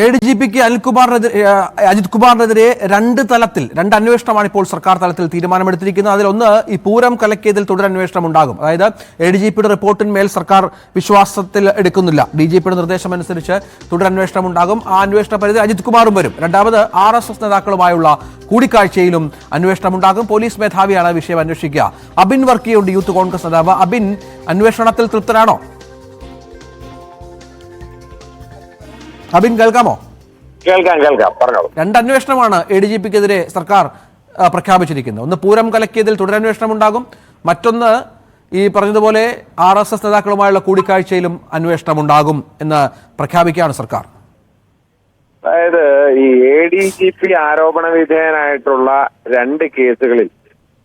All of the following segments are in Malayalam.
എ ഡി ജി പിക്ക് അനിൽകുമാറിനെതിരെ അജിത് കുമാറിനെതിരെ രണ്ട് തലത്തിൽ രണ്ട് അന്വേഷണമാണ് ഇപ്പോൾ സർക്കാർ തലത്തിൽ തീരുമാനമെടുത്തിരിക്കുന്നത്. അതിലൊന്ന് ഈ പൂരം കലക്കിയതിൽ തുടരന്വേഷണം ഉണ്ടാകും അതായത് എ ഡി ജി പിയുടെ റിപ്പോർട്ടിന്മേൽ സർക്കാർ വിശ്വാസത്തിൽ എടുക്കുന്നില്ല. ഡി ജി പിയുടെ നിർദ്ദേശമനുസരിച്ച് തുടരന്വേഷണം ഉണ്ടാകും ആ അന്വേഷണ പരിധി അജിത് കുമാറും വരും. രണ്ടാമത് ആർ എസ് എസ് നേതാക്കളുമായുള്ള കൂടിക്കാഴ്ചയിലും അന്വേഷണം ഉണ്ടാകും പോലീസ് മേധാവിയാണ് വിഷയം അന്വേഷിക്കുക. അബിൻ വർക്കിയുണ്ട് യൂത്ത് കോൺഗ്രസ് നേതാവ്. അബിൻ അന്വേഷണത്തിൽ തൃപ്തരാണോ അബിൻ കേൾക്കാമോ? കേൾക്കാം കേൾക്കാം. പറഞ്ഞോളൂ. രണ്ട് അന്വേഷണമാണ് എ ഡി ജി പിക്കെതിരെ സർക്കാർ പ്രഖ്യാപിച്ചിരിക്കുന്നത്. ഒന്ന് പൂരം കലക്കിയതിൽ തുടരന്വേഷണം ഉണ്ടാകും. മറ്റൊന്ന് ഈ പറഞ്ഞതുപോലെ ആർ എസ് എസ് നേതാക്കളുമായുള്ള കൂടിക്കാഴ്ചയിലും അന്വേഷണം ഉണ്ടാകും എന്ന് പ്രഖ്യാപിക്കുകയാണ് സർക്കാർ. അതായത് ഈ എ ഡി ജി പി ആരോപണ വിധേയനായിട്ടുള്ള രണ്ട് കേസുകളിൽ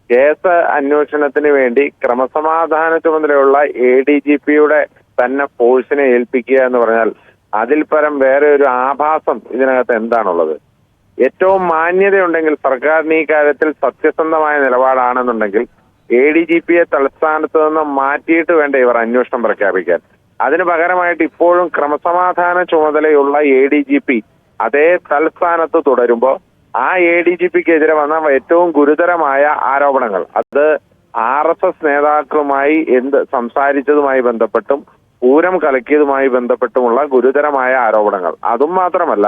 കേസ് അന്വേഷണത്തിന് വേണ്ടി ക്രമസമാധാന ചുമതലയുള്ള എ ഡി ജി പിയുടെ തന്നെ ഫോഴ്സിനെ ഏൽപ്പിക്കുക എന്ന് പറഞ്ഞാൽ അതിൽ പരം വേറെ ഒരു ആഭാസം ഇതിനകത്ത് എന്താണുള്ളത്? ഏറ്റവും മാന്യതയുണ്ടെങ്കിൽ സർക്കാരിന് ഈ കാര്യത്തിൽ സത്യസന്ധമായ നിലപാടാണെന്നുണ്ടെങ്കിൽ എ ഡി ജി പിയെ തലസ്ഥാനത്ത് നിന്ന് മാറ്റിയിട്ട് വേണ്ട ഇവർ അന്വേഷണം പ്രഖ്യാപിക്കാൻ. അതിന് പകരമായിട്ട് ഇപ്പോഴും ക്രമസമാധാന ചുമതലയുള്ള എ ഡി ജി പി അതേ തലസ്ഥാനത്ത് തുടരുമ്പോൾ ആ എ ഡി ജി പിക്കെതിരെ വന്ന ഏറ്റവും ഗുരുതരമായ ആരോപണങ്ങൾ. അത് ആർ എസ് എസ് നേതാക്കളുമായി എന്ത് സംസാരിച്ചതുമായി ബന്ധപ്പെട്ടും പൂരം കലക്കിയതുമായി ബന്ധപ്പെട്ടുമുള്ള ഗുരുതരമായ ആരോപണങ്ങൾ. അതും മാത്രമല്ല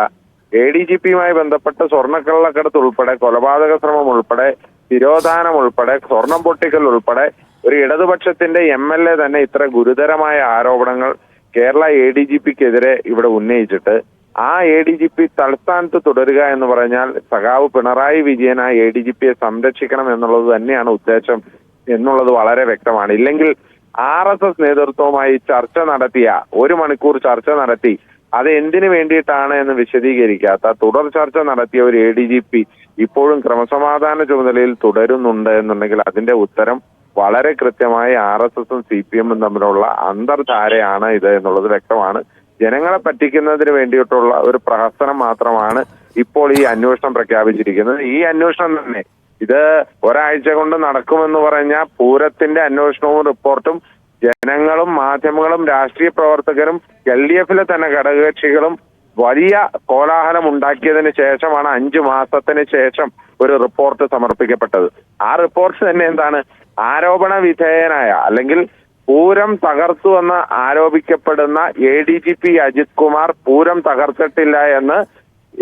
എ ഡി ജി പിയുമായി ബന്ധപ്പെട്ട് സ്വർണക്കള്ളക്കടത്ത് ഉൾപ്പെടെ കൊലപാതക ശ്രമം ഉൾപ്പെടെ തിരോധാനം ഉൾപ്പെടെ സ്വർണം പൊട്ടിക്കൽ ഉൾപ്പെടെ ഒരു ഇടതുപക്ഷത്തിന്റെ എം എൽ എ തന്നെ ഇത്ര ഗുരുതരമായ ആരോപണങ്ങൾ കേരള എ ഡി ജി പിക്കെതിരെ ഇവിടെ ഉന്നയിച്ചിട്ട് ആ എ ഡി ജി പി തലസ്ഥാനത്ത് തുടരുക എന്ന് പറഞ്ഞാൽ സഖാവ് പിണറായി വിജയൻ ആ എ ഡി ജി പിയെ സംരക്ഷിക്കണം എന്നുള്ളത് തന്നെയാണ് ഉദ്ദേശം എന്നുള്ളത് വളരെ വ്യക്തമാണ്. ഇല്ലെങ്കിൽ ആർ എസ് എസ് നേതൃത്വവുമായി ചർച്ച നടത്തിയ ഒരു മണിക്കൂർ ചർച്ച നടത്തി. അത് എന്തിനു വേണ്ടിയിട്ടാണ് എന്ന് വിശദീകരിക്കാത്ത തുടർ ചർച്ച നടത്തിയ ഒരു എ ഡി ജി പി ഇപ്പോഴും ക്രമസമാധാന ചുമതലയിൽ തുടരുന്നുണ്ട് എന്നുണ്ടെങ്കിൽ അതിന്റെ ഉത്തരം വളരെ കൃത്യമായി ആർ എസ് എസും സി പി എമ്മും തമ്മിലുള്ള അന്തർധാരയാണ് ഇത് എന്നുള്ളത് വ്യക്തമാണ്. ജനങ്ങളെ പറ്റിക്കുന്നതിന് വേണ്ടിയിട്ടുള്ള ഒരു പ്രഹസനം മാത്രമാണ് ഇപ്പോൾ ഈ അന്വേഷണം പ്രഖ്യാപിച്ചിരിക്കുന്നത്. ഈ അന്വേഷണം തന്നെ ഇത് ഒരാഴ്ച കൊണ്ട് നടക്കുമെന്ന് പറഞ്ഞ പൂരത്തിന്റെ അന്വേഷണവും റിപ്പോർട്ടും ജനങ്ങളും മാധ്യമങ്ങളും രാഷ്ട്രീയ പ്രവർത്തകരും എൽ ഡി എഫിലെ തന്നെ ഘടകകക്ഷികളും വലിയ കോലാഹലം ഉണ്ടാക്കിയതിന് ശേഷമാണ് അഞ്ചു മാസത്തിന് ശേഷം ഒരു റിപ്പോർട്ട് സമർപ്പിക്കപ്പെട്ടത്. ആ റിപ്പോർട്ട് തന്നെ എന്താണ്? ആരോപണ വിധേയനായ അല്ലെങ്കിൽ പൂരം തകർത്തു എന്ന് ആരോപിക്കപ്പെടുന്ന A D G P Ajith Kumar Pooram തകർത്തിട്ടില്ല എന്ന്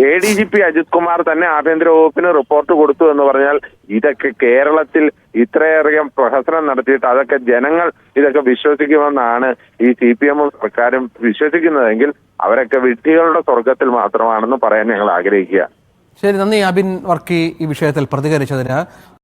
A D G P Ajith Kumar തന്നെ ആഭ്യന്തര വകുപ്പിന് റിപ്പോർട്ട് കൊടുത്തു എന്ന് പറഞ്ഞാൽ ഇതൊക്കെ കേരളത്തിൽ ഇത്രയേറെ പ്രഹസനം നടത്തിയിട്ട് അതൊക്കെ ജനങ്ങൾ ഇതൊക്കെ വിശ്വസിക്കുമെന്നാണ് ഈ സി പി എമ്മും സർക്കാരും വിശ്വസിക്കുന്നതെങ്കിൽ അവരൊക്കെ വിഡ്ഢികളുടെ സ്വർഗത്തിൽ മാത്രമാണെന്ന് പറയാൻ ഞങ്ങൾ ആഗ്രഹിക്കുക. ശരി നന്ദി അബിൻ വർക്കി ഈ വിഷയത്തിൽ പ്രതികരിച്ചതിന്.